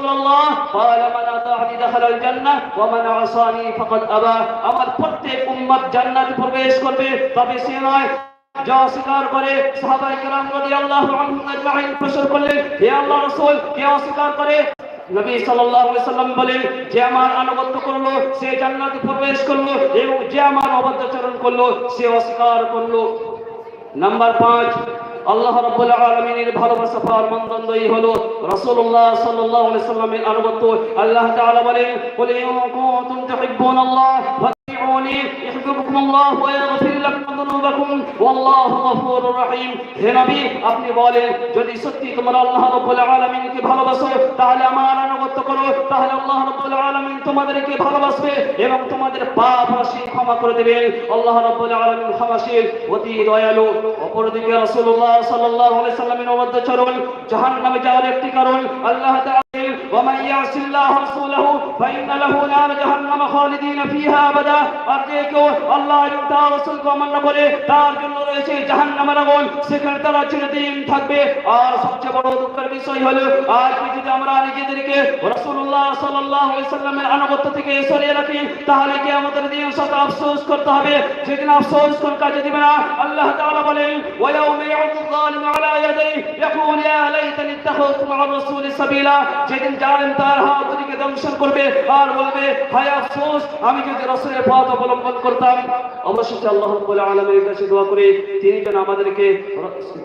رسول الله قال من أطاعني دخل الجنة ومن عصاني فقد أبى আমার প্রত্যেক উম্মত জান্নাতে প্রবেশ করবে তবে সে নয় যা অস্বীকার করে সাহাবায়ে কেরাম রাদিয়াল্লাহু আনহুম আজমাইন প্রশ্ন করলেন হে আল্লাহ রাসূল কে অস্বীকার করে নবী সাল্লাল্লাহু আলাইহি সাল্লাম বলেন যে আমার আনুগত্য করলো সে জান্নাতে প্রবেশ করলো এবং যে আমার অবাধ্যচরণ করলো সে অস্বীকার করলো নাম্বার পাঁচ আল্লাহ রাব্বুল আলামিনের ভালোবাসা পাওয়ার মানদণ্ডই হলো রাসূলুল্লাহ সাল্লাল্লাহু আলাইহি সাল্লামের আনুগত্য। আল্লাহ তাআলা বলেন কুল ইন কুনতুম তুহিব্বুনাল্লাহ। আপনি বলেন, যদি সত্যি তোমরা আল্লাহ রাব্বুল আলামিনকে ভালোবাসো, তাহলে আমার আনুগত্য করো। তাহলে আল্লাহ রাব্বুল আলামিন তোমাদেরকে ভালোবাসবে এবং তোমাদের পাপ রাশি ক্ষমা করে দেবেন। আল্লাহ রাব্বুল আলামিন ক্ষমাশীল, অতি দয়ালু। অপরদিকে রাসূলুল্লাহ সাল্লাল্লাহু আলাইহি সাল্লামের অবাধ্যচরণ, জাহান্নামে যাওয়ার একটি কারণ, আল্লাহ ومن يعص الله ورسوله فإن له نار جهنم خالدين فيها أبدا আর যে কেউ আল্লাহ এবং তার রাসূলকে অমান্য করে তার জন্য রয়েছে জাহান্নামের আগুন সেখানে তারা চিরদিন থাকবে আর সবচেয়ে বড় দুঃখের বিষয় হলো আজ যদি আমরা নিজেদেরকে রাসূলুল্লাহ সাল্লাল্লাহু আলাইহি সাল্লামের আনুগত্য থেকে সরিয়ে রাখি তাহলে কি আমাদের দিন সাথে আফসোস করতে হবে যেদিন আফসোস কোন কাজে দিবে না আল্লাহ তাআলা বলেন ওয়ালাউ মিয়াউদ যালিম আলা ইয়াদাই ইয়াকুল ইয়া লাইতানি ইত্তাখাযতু মা রাসূলি সাবিলা যেদিন জালেম তার হাত দুটিকে দংশন করবে আর বলবে, হায় আফসোস, আমি যদি রাসূলের পথ অবলম্বন করতাম। অবশ্যই আল্লাহ রাব্বুল আলামিনের কাছে দোয়া করে, তিনি যেন আমাদেরকে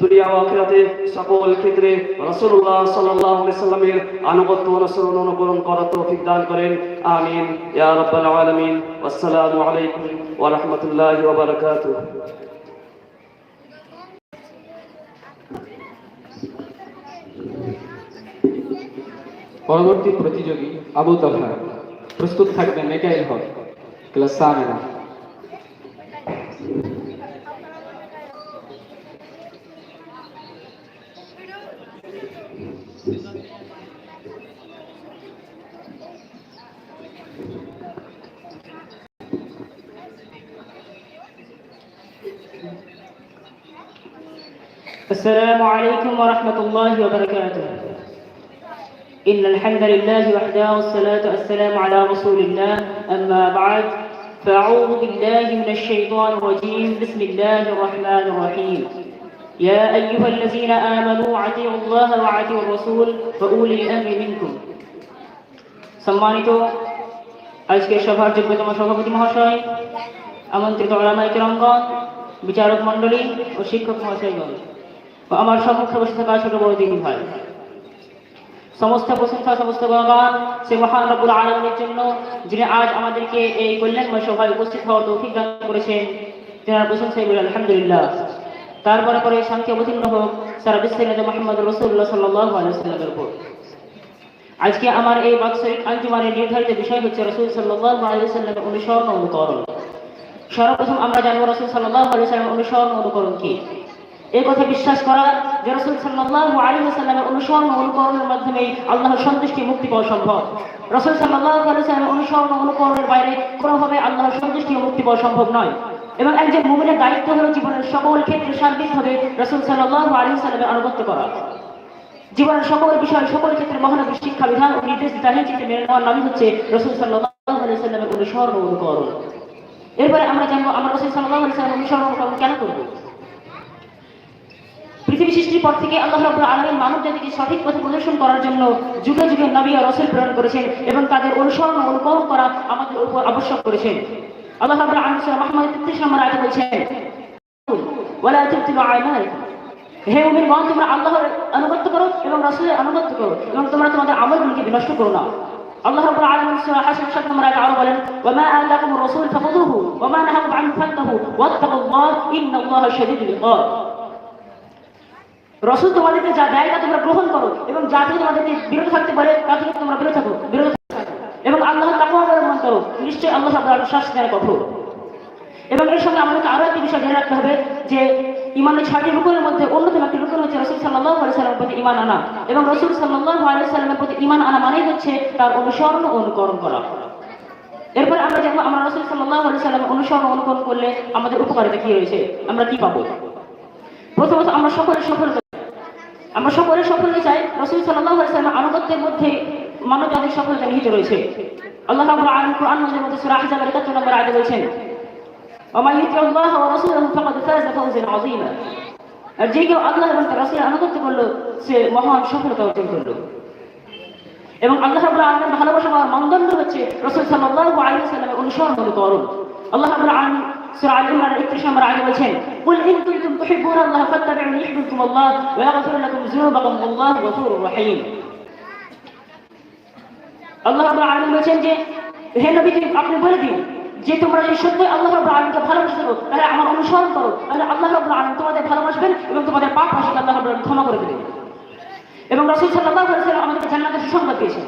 দুনিয়া ও আখিরাতে সকল ক্ষেত্রে রাসূলুল্লাহ সাল্লাল্লাহু আলাইহি সাল্লামের আনুগত্য অনুসরণ অনুকরণ করার তৌফিক দান করেন। আমিন। ইয়া রাব্বাল আলামিন। আসসালামু আলাইকুম ওয়া রাহমাতুল্লাহি ওয়া বারাকাতুহু। পরবর্তী প্রতিযোগী আবু তলহা প্রস্তুত থাকবেন মেকাইল হক ক্লাস সামেনা السلام عليكم ورحمة الله وبركاته إن الحمد لله وحده والصلاة والسلام على رسول الله أما بعد فأعوذ بالله من الشيطان الرجيم بسم الله الرحمن الرحيم يا أيها الذين آمنوا أطيعوا الله وأطيعوا الرسول وأولي الأمر منكم সম্মানিত আজকের সভার যোগ্যতম সভাপতি মহাশয় আমন্ত্রিত ওলামাই কেরমগণ বিচারক মণ্ডলী ও শিক্ষক মহাশয়গণ ও আমার সম্মুখে বসে থাকা ছোট বড় দিন ভাই সমস্ত প্রশংসা, সমস্ত গণগান সে মহান রব্বুল আলমের জন্য, যিনি আজ আমাদেরকে এই কল্যাণময় সভায় উপস্থিত হওয়ার তৌফিক দান করেছেন। তেনার প্রশংসাই বলে, আলহামদুলিল্লাহ। তারপরে পরে শান্তি অবতীর্ণ হোক, সারা বিশ্বের নেতা মোহাম্মদ রসুল্লাহ সাল্লাহ আলাইসাল্লামের উপর। আজকে আমার এই বাৎসরিক আঞ্জুমানের নির্ধারিত বিষয় হচ্ছে রসুল সাল্লাহ আলাইসাল্লামের অনুসরণ অনুকরণ। সর্বপ্রথম আমরা জানব রসুল সাল্লাহ আলাইসাল্লামের অনুসরণ অনুকরণ কি। এই কথা বিশ্বাস করা যে রসুল সাল্লাল্লাহু আলাইহি ওয়াসাল্লামের অনুসরণ অনুকরণের মাধ্যমে আল্লাহর সন্তুষ্টি মুক্তি পাওয়া সম্ভব। রসুল সাল্লাল্লাহু আলাইহি ওয়াসাল্লামের অনুসরণ অনুকরণের বাইরে কোনোভাবে আল্লাহর সন্তুষ্টি মুক্তি পাওয়া সম্ভব নয়। এবং একজন মুমিনের দায়িত্ব হলো জীবনের সকল ক্ষেত্রে সার্বিকভাবে রসুল সাল্লাল্লাহু আলাইহি ওয়াসাল্লামের আনুগত্য করা। জীবনের সকল বিষয়, সকল ক্ষেত্রে মহানবীর শিক্ষা, বিধান ও নির্দেশ জাহির মেনে নেওয়ার নামই হচ্ছে রসুল সাল্লাহ আলাইহি ওয়াসাল্লামের অনুসরণ অনুকরণ। এরপরে আমরা জানব আমরা রসুল সাল্লাল্লাহু আলাইহি ওয়াসাল্লামের অনুসরণ অনুকরণ কেন করব? পৃথিবী সৃষ্টির পর থেকে আল্লাহ রাব্বুল আলামিন মানব জাতিকে সঠিক পথে প্রদর্শন করার জন্য যুগে যুগে নবী ও রাসূল প্রেরণ করেছেন এবং তাদের অনুসরণ অনুকরণ করা আমাদের উপর আবশ্যক করেছেন। আল্লাহ রাব্বুল আলামিন সূরা মুহাম্মদ 33 নম্বর আয়াতে বলছেন, ওয়ালা তুবতিলু আমালাকুম। হে মুমিনগণ তোমরা আল্লাহর আনুগত্য করো এবং রাসূলের আনুগত্য করো এবং তোমরা তোমাদের আমলগুলোকে বিনষ্ট করো না। আল্লাহ রাব্বুল আলামিন সূরা হাশর 7 নম্বর আরও বলেন, ওয়ামা আতাকুমুর রাসূল ফাখুযুহু ওয়ামা নাহাকুম আনহু ফান্তাহু ওয়াত্তাকুল্লাহ ইন্নাল্লাহা শাদীদুল ইকাব রসুল তোমাদেরকে যা দেয় তা তোমরা গ্রহণ করো এবং যা থেকে তোমাদেরকে বিরত থাকতে পারে, তা থেকে তোমরা বিরত থাকো, বিরত এবং আল্লাহ তাকে অবলম্বন করো। নিশ্চয়ই আল্লাহ আপনার শ্বাস দেয় কঠোর। এবং এর সঙ্গে আমাদেরকে আরও একটি বিষয় জেনে রাখতে হবে যে ইমানের ছয়টি রুকুনের মধ্যে অন্যতম একটি রুকুন হচ্ছে রসুল সাল্লাহ সাল্লামের প্রতি ইমান আনা। এবং রসুল সাল্লাহ সাল্লামের প্রতি ইমান আনা মানেই হচ্ছে তার অনুসরণ অনুকরণ করা। এরপর আমরা দেখব আমরা রসুল সাল্লাহ সাল্লামের অনুসরণ অনুকরণ করলে আমাদের উপকারিতা কি রয়েছে, আমরা কি পাবো? প্রথমত আমরা সকলের সফল আমরা সকলে সফল হতে চাই রসুল সাল্লাহ সাল্লাম আনুগত্যের মধ্যে মানব জাতির সফলতা নিহিত রয়েছে আল্লাহ রাব্বুল আলামিন কোরআন মাজিদের মধ্যে সূরা আহজাবের 71 নম্বর আয়াতে বলছেন ومن يطع الله ورسوله فقد فاز فوزا عظيما আর যে কেউ আল্লাহ এবং তার রাসূলের আনুগত্য করলো সে মহান সফলতা অর্জন করলো এবং আল্লাহ রাব্বুল আলামিনের ভালোবাসা পাওয়ার মানদণ্ড হচ্ছে রাসূল সাল্লাল্লাহু আলাইহি ওয়াসাল্লামের অনুসরণ অনুকরণ আল্লাহ রাব্বুল আলামিন সূরা আল ইমরান 31 নম্বর আয়াতে বলেছেন, কুল ইন কুনতুম তুহিব্বুনা আল্লাহ ফাত্তাবি'উনি ইহবিবকুম আল্লাহ ওয়া ইয়াগফির লাকুম যুনুবাকুম আল্লাহু গফুরুর রহিম. আল্লাহ রাব্বুল আলামিন বলেছেন যে, হে নবী আপনি বলে দিন যে তোমরা যদি সত্যি আল্লাহ রাব্বুল আলামিনকে ভালোবাসো তাহলে আমার অনুসরণ করো। তাহলে আল্লাহ রাব্বুল আলামিন তোমাদের ভালোবাসবেন এবং তোমাদের পাপ অস্বীকার আল্লাহ আলামিন ক্ষমা করে দেবেন। এবং রাসূল ওয়াসাল্লাম আমাদেরকে জান্নাতের সুসংবাদ দিয়েছেন।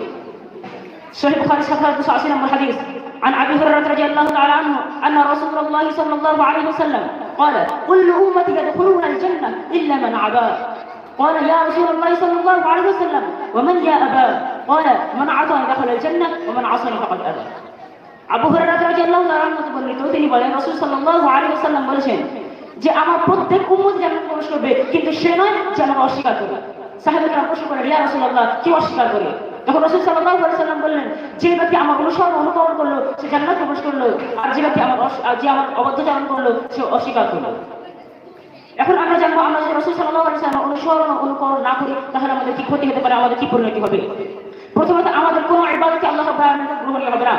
সহিহ বুখারী 780 নম্বর হাদিস عن ابي هريره رضي الله تعالى عنه ان رسول الله صلى الله عليه وسلم قال كل امتي يدخلون الجنه الا من ابى قال يا رسول الله صلى الله عليه وسلم ومن يا ابا قال من عصاني دخل الجنه ومن عصاني فقد ابى আবু হুরায়রা রাদিয়াল্লাহু তাআলা আনহু বর্ণিত তিনি বলেন রাসূল সাল্লাল্লাহু আলাইহি ওয়াসাল্লাম বলেছেন যে আমার প্রত্যেক উম্মত জান্নাত প্রবেশ করবে কিন্তু সে নয় যে আমাকে অস্বীকার করবে সাহাবারা প্রশ্ন করেন ইয়া রাসূলুল্লাহ কি অস্বীকার করে তখন রসুল সাল্লাহ সাল্লাম বললেন, যে ব্যক্তি আমার অনুসরণ অনুকরণ করল, সে জান্নাত প্রবেশ করল, আর যে ব্যক্তি আমার যে আমার অবদ্ধচারণ করল, সে অস্বীকার করল। এখন আমরা জানব, আমরা যদি রসুল সাল্লাহ সাল্লাম অনুসরণ অনুকরণ না করি, তাহলে আমাদের কি ক্ষতি হতে পারে, আমাদের কি পরিণতি হবে? প্রথমত, আমাদের কোনো ইবাদতকে আল্লাহ গ্রহণীয় হবে না।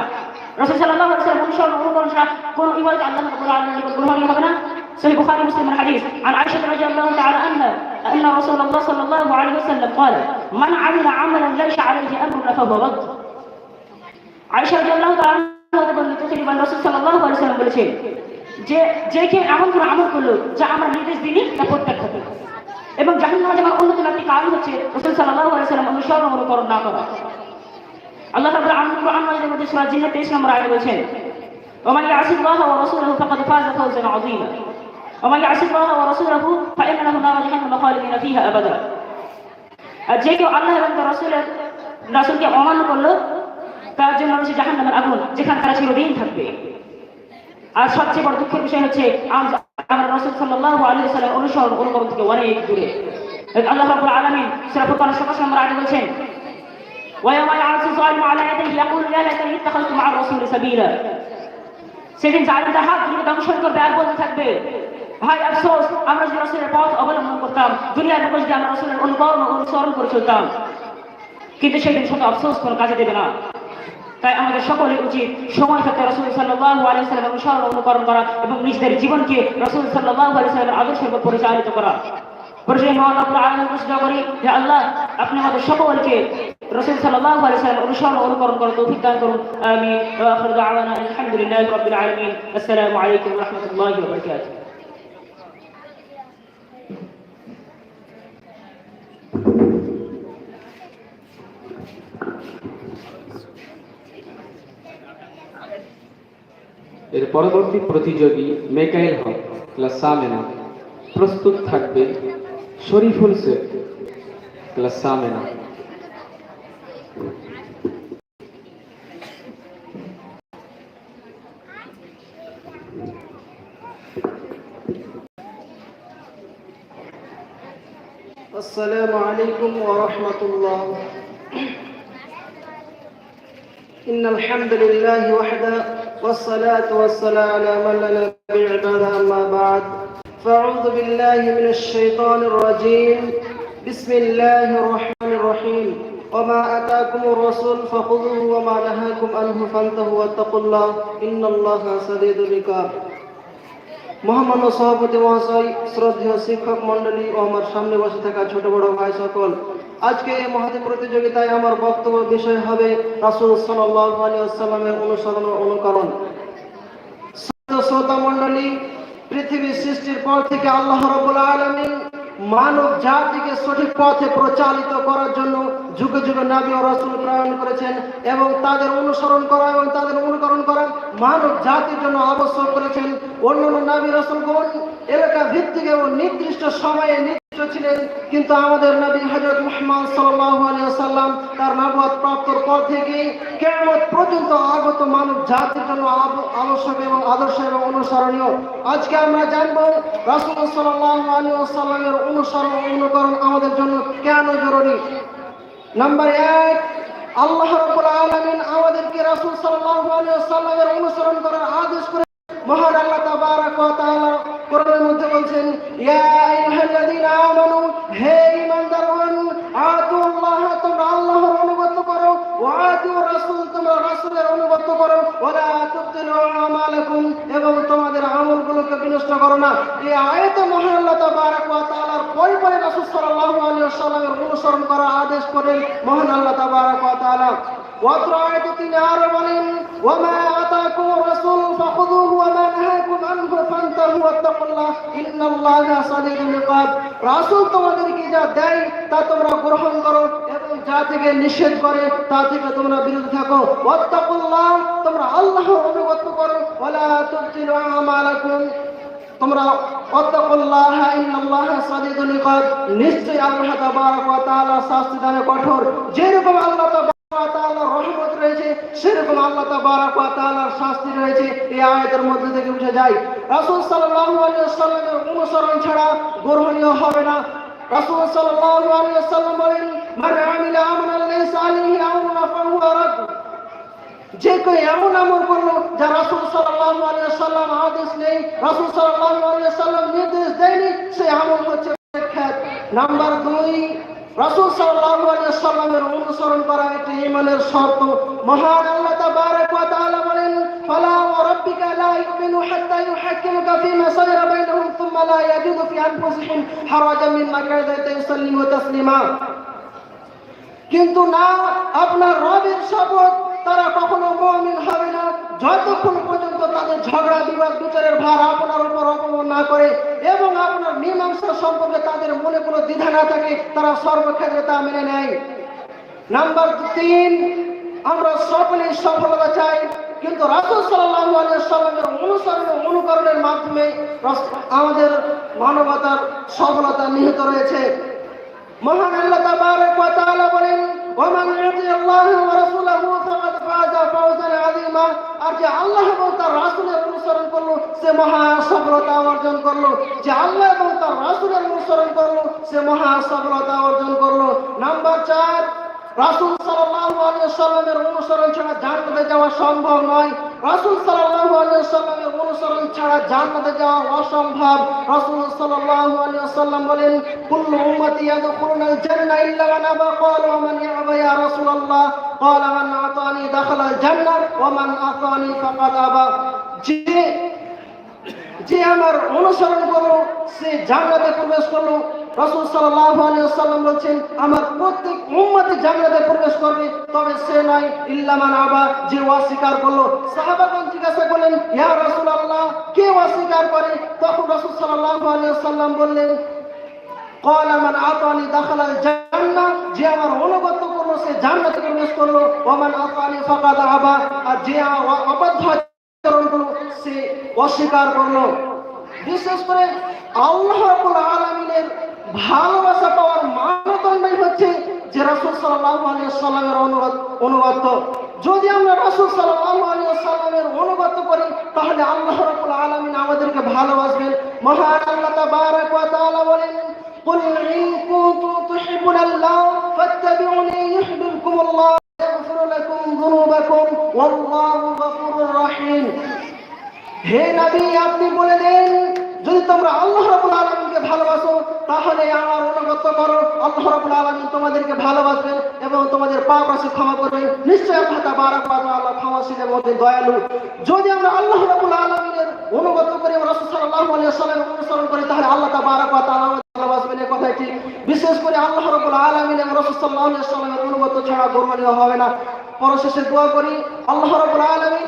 রসুল সাল্লাহ সাল্লাম অনুসরণ অনুকরণ ছাড়া কোনো ইবাদত আল্লাহ গ্রহণীয় হবে না। সেই বুখারি মুসলিমের হাদিস আর আয়সা রাজি আল্লাহ তাআলা আনহা أن رسول الله صلى الله عليه وسلم قال من عمل عملا ليس عليه أمرنا فهو رد আয়েশা রাদিয়াল্লাহু তাআলা আনহা বর্ণিত তিনি বলেন রাসূল সাল্লাল্লাহু আলাইহি ওয়াসাল্লাম বলেছেন যে যে কেউ এমন কোনো আমল করলো যা আমরা নির্দেশ দিইনি তা প্রত্যাখ্যাত হবে এবং জাহান্নামে যাওয়ার অন্যতম একটি কারণ হচ্ছে রাসূল সাল্লাল্লাহু আলাইহি ওয়াসাল্লাম অনুসরণ অনুকরণ না করা আল্লাহ রাব্বুল আলামিন কোরআন মাজিদের মধ্যে সূরা জিন্নাত 23 নম্বর আয়াতে বলেছেন ومن يعص الله ورسوله فقد فاز فوزا عظيما ومن يعص الله ورسوله فإن له نار جهنم خالدين فيها أبدا আর যে কেউ আল্লাহ এবং তার রাসূলের রাসূলকে অমান্য করলো তার জন্য রয়েছে জাহান্নামের আগুন যেখানে তারা চিরদিন থাকবে আর সবচেয়ে বড় দুঃখের বিষয় হচ্ছে আম- আমরা রাসূল সাল্লাল্লাহু আলাইহি ওয়াসাল্লাম অনুসরণ অনুকরণ থেকে অনেক দূরে আল্লাহ রাব্বুল আলামিন সূরা ফুরকানের 27 নম্বর আয়াতে বলেছেন ويوم يعرض الظالم على يديه يقول يا ليتني اتخذت مع الرسول سبيلا সেদিন জালিম তার হাত দুটো দংশন করবে আর বলতে থাকবে ভাই, আফসোস, আমরা যদি রসুলের পথ অবলম্বন করতাম, দুনিয়ার লোক যদি আমরা রসুলের অনুকরণ অনুসরণ করে চলতাম। কিন্তু সেদিন শত আফসোস, কোনো কাজে দেবে না। তাই আমাদের সকলের উচিত সময় থাকতে রসুল সাল্লাল্লাহু আলাইহি সাল্লাম অনুসরণ অনুকরণ করা এবং নিজেদের জীবনকে রসুল সাল্লাল্লাহু আলাইহি সাল্লামের আদর্শের উপর পরিচালিত করা। আলহামদুলিল্লাহি ওয়া রাহমাতুল্লাহি এর পরবর্তী প্রতিযোগী মেকাইল হক ক্লাস সামেনা প্রস্তুত থাকবে শরীফুল শেখ ক্লাস সামেনা السلام عليكم ورحمة الله إن الحمد لله وحده والصلاة والسلام على من لا نبي عباده أما بعد فأعوذ بالله من الشيطان الرجيم بسم الله الرحمن الرحيم وما أتاكم الرسول فخذوه وما نهاكم عنه فانتهوا واتقوا الله إن الله سديد العقاب মহামান্য সভাপতি মহাশয় শ্রদ্ধেয় শিক্ষক মন্ডলী ও আমার সামনে বসে থাকা ছোট বড় ভাই সকল আজকে এই মহাতি প্রতিযোগিতায় আমার বক্তব্য বিষয় হবে রাসুল আসসালামের অনুসরণ অনুকরণ। শ্রোতা মন্ডলী পৃথিবীর সৃষ্টির পর থেকে আল্লাহ রবুল আলমিন মানব জাতিকে সঠিক পথে প্রচালিত করার জন্য যুগে যুগে নাবি ও রসুল প্রেরণ করেছেন এবং তাদের অনুসরণ করা এবং তাদের অনুকরণ করা মানব জাতির জন্য আবশ্যক করেছেন। অন্যান্য নাবি রসুলগণ এলাকা ভিত্তিক এবং নির্দিষ্ট সময়ে ছিলেন, কিন্তু আমাদের নবী হজরত মুহাম্মদ সাল্লাল্লাহু আলাইহি সাল্লাম তার নবুয়ত প্রাপ্তর পর থেকে কিয়ামত পর্যন্ত আগত মানব জাতির জন্য আব- আবশ্যক এবং আদর্শ এবং অনুসরণীয়। আজকে আমরা জানব রাসূল সাল্লাল্লাহু আলাইহি সাল্লামের অনুসরণ অনুকরণ আমাদের জন্য কেন জরুরি? নাম্বার এক, আল্লাহ রাব্বুল আলামিন আমাদেরকে রাসূল সাল্লাল্লাহু আলাইহি ওয়াসাল্লামের অনুসরণ করার আদেশ করে মহান আল্লাহ তাবারাক ওয়া তাআলা কোরআনের মধ্যে বলছেন, ইয়া আইয়ুহাল্লাযীনা আমানু হে ঈমানদারগণ আতুল্লাহ তোমরা আল্লাহর অনুগত করো ওয়া আতু রাসূল তোমরা রাসূলের অনুগত করো ওয়ালা তুবতিলু আমালাকুম এবং তোমাদের সম্মানকে বিনষ্ট করো না। এই আয়তে মহান আল্লাহ তাআলার পরে পরে রাসূল সাল্লাল্লাহু আলাইহি ওয়াসাল্লামের অনুসরণ করার আদেশ করেন মহান আল্লাহ তাআলা। অত্র আয়াতে তিনি আরও বলেন, ওয়ামা আতাকুম রাসূল ফাখুযুহু ওয়া মা নাহাকুম আনহু ফান্তাহু ওয়াত্তাকুল্লাহ, ইন্নাল্লাহা সাদিদুল ইকাব রাসূল তোমাদেরকে যা দেয়, তা তোমরা গ্রহণ করো এবং যা থেকে নিষেধ করে, তা থেকে তোমরা বিরত থাকো। ওয়াত্তাকুল্লাহ, তোমরা আল্লাহ করো, ওয়ালা তুবতিলু আমালাকুম। তোমরা অত্তাকুল্লাহ ইন্নাল্লাহ সাদিদুল ইকাব নিশ্চয় আল্লাহ তাবারক ওয়া তাআলা শাস্তি দানে কঠোর। যেরকম আল্লাহ তাবারক ওয়া তাআলার রহমত রয়েছে, সেরকম আল্লাহ তাবারক ওয়া তাআলার শাস্তি রয়েছে। এই আয়াতের মধ্যে থেকে বুঝা যায়, রাসূল সাল্লাল্লাহু আলাইহি ওয়াসাল্লামের অনুসরণ ছাড়া গ্রহণীয় হবে না। রাসূল সাল্লাল্লাহু আলাইহি ওয়াসাল্লাম বলেন, মান আমিলা আমালান লাইসা আলাইহি আমরুনা ফাহুয়া রাদ যে কেউ এমন আমল করল যা রাসূল সাল্লাল্লাহু আলাইহি সাল্লাম আদেশ নেই, রাসূল সাল্লাল্লাহু আলাইহি সাল্লাম নির্দেশ দেয়নি সেই আমল হচ্ছে খ্যাত নাম্বার দুই, রাসূল সাল্লাল্লাহু আলাইহি সাল্লামের অনুসরণ করা একটি ঈমানের শর্ত। মহান আল্লাহ তাবারক ওয়া তাআলা বলেন, ফালা ওয়া রাব্বিকা লা ইউমিনু হাত্তা ইউহাক্কিমুকা ফীমা সায়রা বাইনাহুম থুম্মা লা ইয়াজিদু ফি আনফুসিহিম হারাজাম মিম্মা কাযাইতা ইউসাল্লিমু তাসলিমা। কিন্তু না, আপনার রবের শপথ তারা কখনো মমিন হবে না। যতক্ষণ পর্যন্ত তাদের ঝগড়া, বিবাদ, বিচারের ভার আপনার উপর অপমান না করে এবং আপনার মীমাংসা সম্পর্কে তাদের মনে কোনো দ্বিধা না থাকে, তারা সর্বক্ষেত্রে তা মেনে নেয়। নাম্বার তিন, আমরা সকলেই সফলতা চাই, কিন্তু রাসূল আলাইহি সাল্লামের অনুসরণ অনুকরণের মাধ্যমে আমাদের মানবতার সফলতা নিহিত রয়েছে। মহান আল্লাহ বলেন ওমান يطع الله ورسوله فقد فاز فوزا عظيما. আর যে আল্লাহ এবং তার রাসুলের অনুসরণ করল, সে মহা সফলতা অর্জন করল। যে আল্লাহ এবং তার রাসূলের অনুসরণ করল, সে মহা সফলতা অর্জন করল। নাম্বার 4 রাসূল সাল্লামের অনুসরণ ছাড়া জান্নাতে যাওয়া সম্ভব নয়। রাসূল সাল্লামের অনুসরণ ছাড়া জান্নাতে যাওয়া অসম্ভব। রাসূল সাল্লাম বলেন, কুল্লু উম্মতি ইয়াদখুলুনাল জান্নাহ ইল্লা মান আবা ক্বালা ওয়া মান ইয়াবা ইয়া রাসূলুল্লাহ। ক্বালা, মান আতানি দাখালাল জান্নাহ ওয়া মান আতানি ফাকাদ আবা। যে যে আমার অনুসরণ করল, সে জান্নাতে প্রবেশ করল রাসূল সাল্লাল্লাহু আলাইহি ওয়াসাল্লাম বলছেন আমার প্রত্যেক উম্মতে জান্নাতে প্রবেশ করবে তবে সে নয় ইল্লা মান আবা যে অস্বীকার করলো সাহাবাগণ জিজ্ঞাসা করলেন ইয়া রাসূলুল্লাহ কে অস্বীকার করে তখন রাসূল সাল্লাল্লাহু আলাইহি ওয়াসাল্লাম বললেন قال من আতানি দাখালাল জান্নাহ যে আমার অনুগত করলো সে জান্নাতে প্রবেশ করলো ওমান আতানি ফাকাদ আবা আর যে আমার অবাধ্য আচরণ করলো সে অস্বীকার করলো বিশেষ করে আল্লাহ রাব্বুল আলামিনের ভালোবাসা পাওয়ার মানদণ্ডই হচ্ছে যে রাসূল সাল্লাল্লাহু আলাইহি সাল্লামের অনুগত অনুগত যদি আমরা রাসূল সাল্লাল্লাহু আলাইহি সাল্লামের অনুগত করি তাহলে আল্লাহ রাব্বুল আলামিন আমাদেরকে ভালোবাসবেন মহান আল্লাহ তাবারক ওয়া তাআলা বলেন قل إن كنتم تحبون الله فاتبعوني يحببكم الله يغفر لكم ذنوبكم والله غفور رحيم হে নবী আপনি বলে দেন যদি তোমরা আল্লাহ রাব্বুল আলামিনকে ভালোবাসো, তাহলে আমার অনুগত করো। আল্লাহ রাব্বুল আলামিন তোমাদেরকে ভালোবাসবেন এবং তোমাদের পাপ রাশি ক্ষমা করবেন। নিশ্চয় আল্লাহ তাবারক ওয়া তাআলা ক্ষমাশীলের মধ্যে দয়ালু। যদি আমরা আল্লাহ রাব্বুল আলামিনের অনুগত করি এবং রাসূল আলাইহি ওয়াসাল্লামের অনুসরণ করি, তাহলে আল্লাহ তাবারক ওয়া তাআলা আমাদের ভালোবাসবেন। কথাই ঠিক। বিশেষ করে আল্লাহ রাব্বুল আলামিন এবং রাসূল সাল্লাল্লাহু আলাইহি অনুগত ছাড়া গ্রহণীয় হবে না। পরশেষে দোয়া করি, আল্লাহ রাব্বুল আলামিন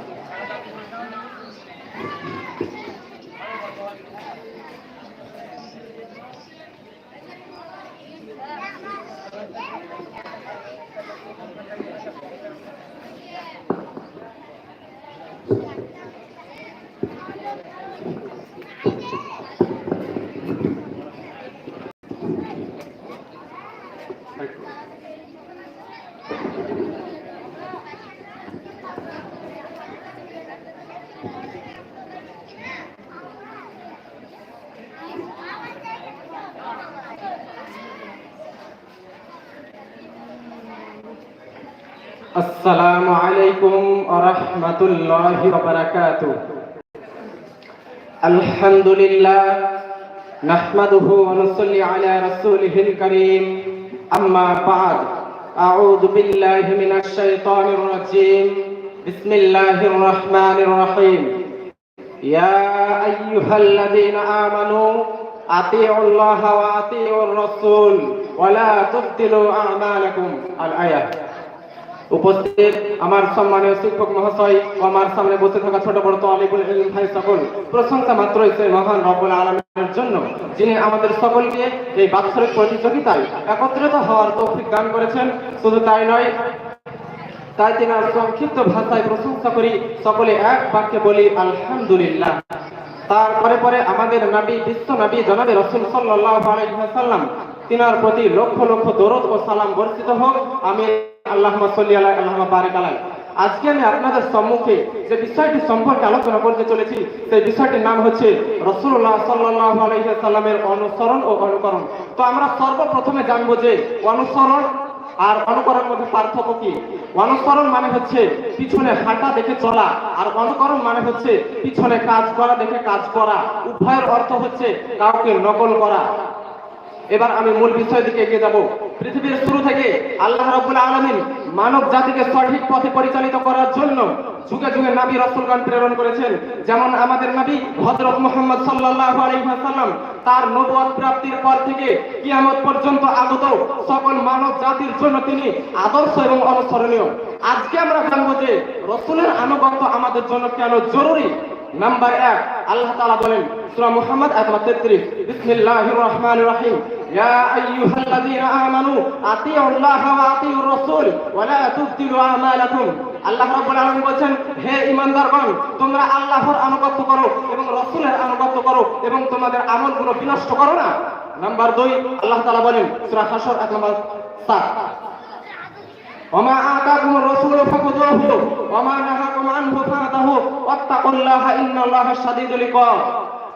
আসসালামু আলাইকুম ওয়া রাহমাতুল্লাহি ওয়া বারাকাতুহু আলহামদুলিল্লাহ নাহমাদুহু ওয়া নুসাল্লি আলা রাসূলিহিল কারীম আম্মা বা'দ আউযু বিল্লাহি মিনাশ শাইতানির রাজীম বিসমিল্লাহির রহমানির রহিম ইয়া আইয়ুহাল্লাযীনা আমানু আতিউল্লাহ ওয়া আতিউর রাসূল ওয়া লা তুবতিলু আমালাকুম আল আয়াত উপস্থিত আমার সম্মানীয় শিক্ষক মহাশয় আমার সামনে বসে থাকা ছোট বড় তালিবুল ইলম ভাই সকল, প্রশংসা মাত্র হচ্ছে মহান রব্বুল আলমের জন্য, যিনি আমাদের সকলকে এই বাৎসরিক প্রতিযোগিতায় একত্রিত হওয়ার তৌফিক দান করেছেন। শুধু তাই নয়, তাই তিনি সংক্ষিপ্ত ভাষায় প্রশংসা করি, সকলে এক বাক্যে বলি, আলহামদুলিল্লাহ। তারপরে পরে আমাদের নবী, বিশ্ব নবী জনাবে রসুল সাল্লাল্লাহু আলাইহি ওয়াসাল্লাম, তিনার প্রতি লক্ষ লক্ষ দরদ ও সালাম বর্ষিত হোক। আমি আল্লাহুম্মা সাল্লি আলা আল্লাহুম্মা বারিক আলাই আজকে আমি আপনাদের সম্মুখে যে বিষয়টি সম্পর্কে আলোচনা করতে চলেছি, সেই বিষয়টির নাম হচ্ছে রসুল্লাহ ওয়াসাল্লামের অনুসরণ ও অনুকরণ। তো আমরা সর্বপ্রথমে জানব যে অনুসরণ আর অনুকরণ মধ্যে পার্থক্য কি? অনুসরণ মানে হচ্ছে পিছনে হাঁটা দেখে চলা, আর অনুকরণ মানে হচ্ছে পিছনে কাজ করা দেখে কাজ করা। উভয়ের অর্থ হচ্ছে কাউকে নকল করা। এবার আমি মূল বিষয় দিকে এগিয়ে যাব। পৃথিবীর শুরু থেকে আল্লাহ রাব্বুল আলামিন মানব জাতিকে সঠিক পথে পরিচালিত করার জন্য যুগে যুগে নবী রাসূলগণ প্রেরণ করেছেন। যেমন আমাদের নবী হযরত মোহাম্মদ সাল্লাল্লাহু আলাইহি ওয়াসাল্লাম তার নবদ প্রাপ্তির পর থেকে কিয়ামত পর্যন্ত আগত সকল মানব জাতির জন্য তিনি আদর্শ এবং অনুসরণীয়। আজকে আমরা জানব যে রসুলের আনুগত্য আমাদের জন্য কেন জরুরি? নাম্বার এক, আল্লাহ তাআলা বলেন, সূরা মুহাম্মদ, আয়াত 33 বিসমিল্লাহির রহমানির রহিম। ইয়া আইয়ুহাল্লাযীনা আমানু, আতিউল্লাহ ওয়া আতিউর রাসূল ওয়া লা তুবতিলু আমালাকুম। আল্লাহ রাব্বুল আলামিন বলেন হে ঈমানদারগণ, তোমরা আল্লাহর আনুগত্য করো এবং রাসূলের আনুগত্য করো এবং তোমাদের আমলগুলো বিনষ্ট করো না। নাম্বার 2 আল্লাহ তাআলা বলেন, সূরা হাশর আয়াত নাম্বার 7 وما آتاكم الرسول فخذوه وما نهاكم عنه فانتهوا واتقوا الله إن الله شديد العقاب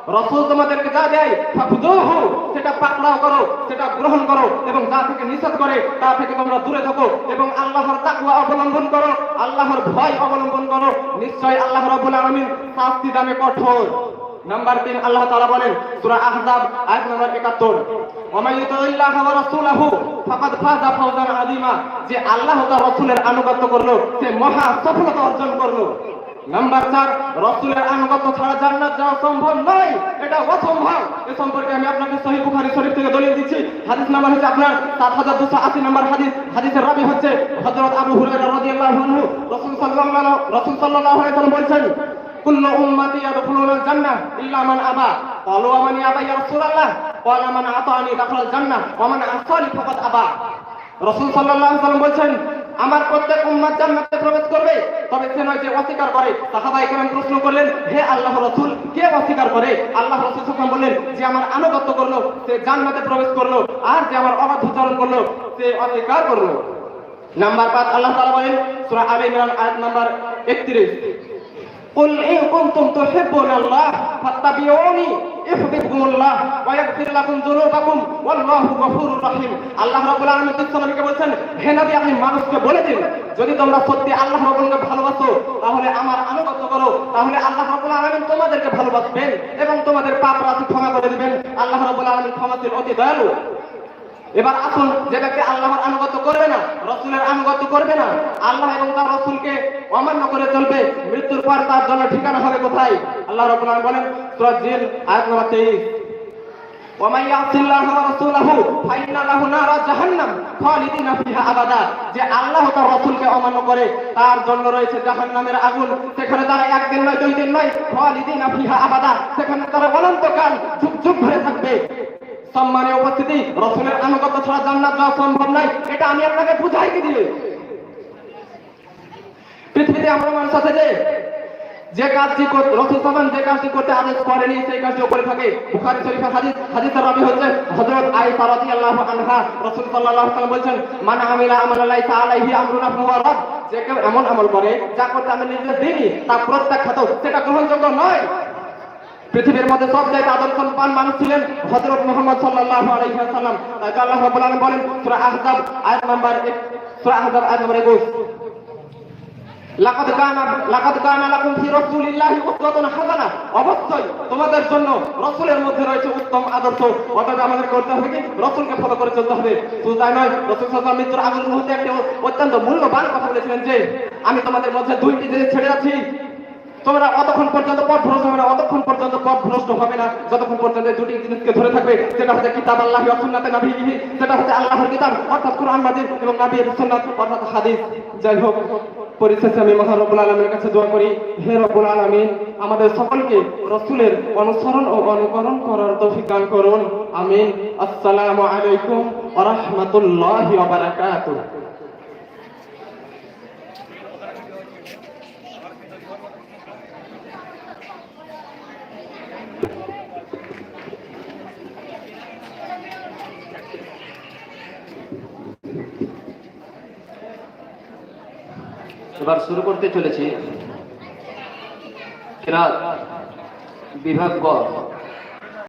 রসুল তোমাদেরকে যা দেয় ফাখুদুহু সেটা পাকড়াও করো সেটা গ্রহণ করো এবং যা থেকে নিষেধ করে তা থেকে তোমরা দূরে থাকো এবং আল্লাহর তাকওয়া অবলম্বন করো আল্লাহর ভয় অবলম্বন করো নিশ্চয় আল্লাহ রাব্বুল আলামিন শাস্তি দামে কঠোর নাম্বার তিন, আল্লাহ তাআলা বলেন, সূরা আহজাব, আয়াত নাম্বার 71 ওয়া ইউতিল্লাহ ওয়া রাসূলাহু ফাকাদ ফাজা ফাওজান আযীমা। যে আল্লাহ রসুলের আনুগত্য করল, সে মহা সফলতা অর্জন করল। নাম্বার চার, রসুলের আনুগত্য ছাড়া জান্নাত যাওয়া সম্ভব নয়। এটা অসম্ভব। এ সম্পর্কে আমি আপনাকে সহিহ বুখারী শরীফ থেকে দলিল দিচ্ছি। হাদিস নাম্বার হচ্ছে আপনার সাত হাজার দুশো আশি নাম্বার হাদিস। হাদিসের রবি হচ্ছে হযরত আবু হুরায়রা রাদিয়াল্লাহু আনহু। রাসূল সাল্লাল্লাহু রাসূল ওয়াসাল্লাম বলেছেন কুল্লু উম্মতি ইয়াদখুলুনাল জান্নাহ ইল্লা মান আবা। ক্বালু ওয়া মান ইয়াবা ইয়া রাসূলুল্লাহ। ক্বালা মান আতানি দাখালাল জান্নাহ ওয়া মান আসানি ফাকাদ আবা। রাসূল সাল্লাল্লাহু আলাইহি ওয়াসাল্লাম বলেছেন, আমার প্রত্যেক উম্মাত জান্নাতে প্রবেশ করবে, তবে সে নয় যে অস্বীকার করে। সাহাবায়ে কেরাম প্রশ্ন করলেন, হে আল্লাহর রাসূল, কে অস্বীকার করে? আল্লাহ রাসূল সাল্লাল্লাহু বললেন, যে আমার আনুগত্য করল, সে জান্নাতে প্রবেশ করল, আর যে আমার অবাধ্যচরণ করল, সে অস্বীকার করল। নাম্বার 5 আল্লাহ তাআলা বলেন, সূরা আলে ইমরান, আয়াত নাম্বার 31 قل إن كنتم تحبون الله فاتبعوني يحببكم الله ويغفر لكم ذنوبكم والله غفور رحيم আল্লাহ রাব্বুল আলামিন বিশ্বনবীকে বলেন হে নবী আপনি মানুষকে বলে দিন যদি তোমরা সত্যি আল্লাহ রাব্বুলকে ভালোবাসো তাহলে আমার আনুগত্য করো তাহলে আল্লাহ রাব্বুল আলামিন তোমাদেরকে ভালোবাসবেন এবং তোমাদের পাপ রাশি ক্ষমা করে দিবেন আল্লাহ রাব্বুল আলামিন ক্ষমাশীল অতি দয়ালু এবার আসুন, যে ব্যক্তি আল্লাহর আনুগত করবে না, রসুলের আনুগত করবে না, আল্লাহ এবং তার রসুলকে অমান্য করে চলবে, মৃত্যুর পর তার জন্য ঠিকানা হবে কোথায়? আল্লাহ রবুল বলেন সুরাজিল আয়াত নম্বর তেইশ। যে আল্লাহ তার রসুলকে অমান্য করে, তার জন্য রয়েছে জাহান নামের আগুন। সেখানে তারা একদিন নয়, দুই দিন নয় ফল ইদিন আফিহা আবাদা। সেখানে তারা অনন্তকাল যুগ যুগ ধরে থাকবে। সম্মানীয় উপস্থিতি, রসুলের আনুগত্য ছাড়া জান্নাত যাওয়া সম্ভব নয়। এটা আমি আপনাকে বুঝাই কি দিলে? পৃথিবীতে আমরা মানুষ আছে যে যে কাজটি রসুল সাল্লাম যে কাজটি করতে আদেশ করেনি সেই কাজটিও করে থাকে। বুখারী শরীফের হাদিস হাদিসের রাবি হচ্ছে হযরত আয়েশা রাদিয়াল্লাহু আনহা। রাসূল আলাইহি ওয়াসাল্লাম বলেন মান আমিলা আমালান লাইসা আলাইহি আমরুনা ফাহুয়া যে কেউ এমন আমল করে, যা করতে আমি নির্দেশ দিইনি, তা প্রত্যাখ্যাত, সেটা গ্রহণযোগ্য নয়। পৃথিবীর মধ্যে সব জায়গায় আদম সম্পান মানুষ ছিলেন হজরত মোহাম্মদ সাল্লাল্লাহু আলাইহি ওয়াসাল্লাম। তাই আল্লাহ আলামিন বলেন, সূরা আহজাব, আয়াত নাম্বার সূরা আহজাব, আয়াত নাম্বার 21 লাকাদ কানা লাকাদ কানা লাকুম ফি রাসূলিল্লাহি উসওয়াতুন হাসানাহ। অবশ্যই তোমাদের জন্য রাসূলের মধ্যে রয়েছে উত্তম আদর্শ। অর্থাৎ আমাদের করতে হবে কি? রাসূলকে ফলো করে চলতে হবে। শুধু তাই নয়, রাসূল সাল্লাল্লাহু আলাইহি ওয়াসাল্লাম আগের মুহূর্তে একটি অত্যন্ত মূল্যবান কথা বলেছিলেন যে, আমি তোমাদের মধ্যে দুইটি জিনিস ছেড়ে যাচ্ছি। তোমরা অতক্ষণ পর্যন্ত পথ ভ্রষ্ট হবে না, অতক্ষণ পর্যন্ত পথ ভ্রষ্ট হবে না। যতক্ষণ পর্যন্ত দুটি জিনিসকে ধরে থাকবে, সেটা হচ্ছে কিতাব আল্লাহ সুন্নাতে নবীহি সেটা হচ্ছে আল্লাহর কিতাব, অর্থাৎ কুরআন মাজিদ এবং নবীর সুন্নাত, অর্থাৎ হাদিস। যাই হোক, পরিশেষে আমি মহান রব্বুল আলামিনের কাছে দোয়া করি, হে রব্বুল আলামিন, আমাদের সকলকে রসুলের অনুসরণ ও অনুকরণ করার তৌফিক দান করুন। আমিন। আসসালামু আলাইকুম ওয়া রাহমাতুল্লাহি ওয়া বারাকাতুহু। এবার শুরু করতে চলেছি। বিভাগ গ।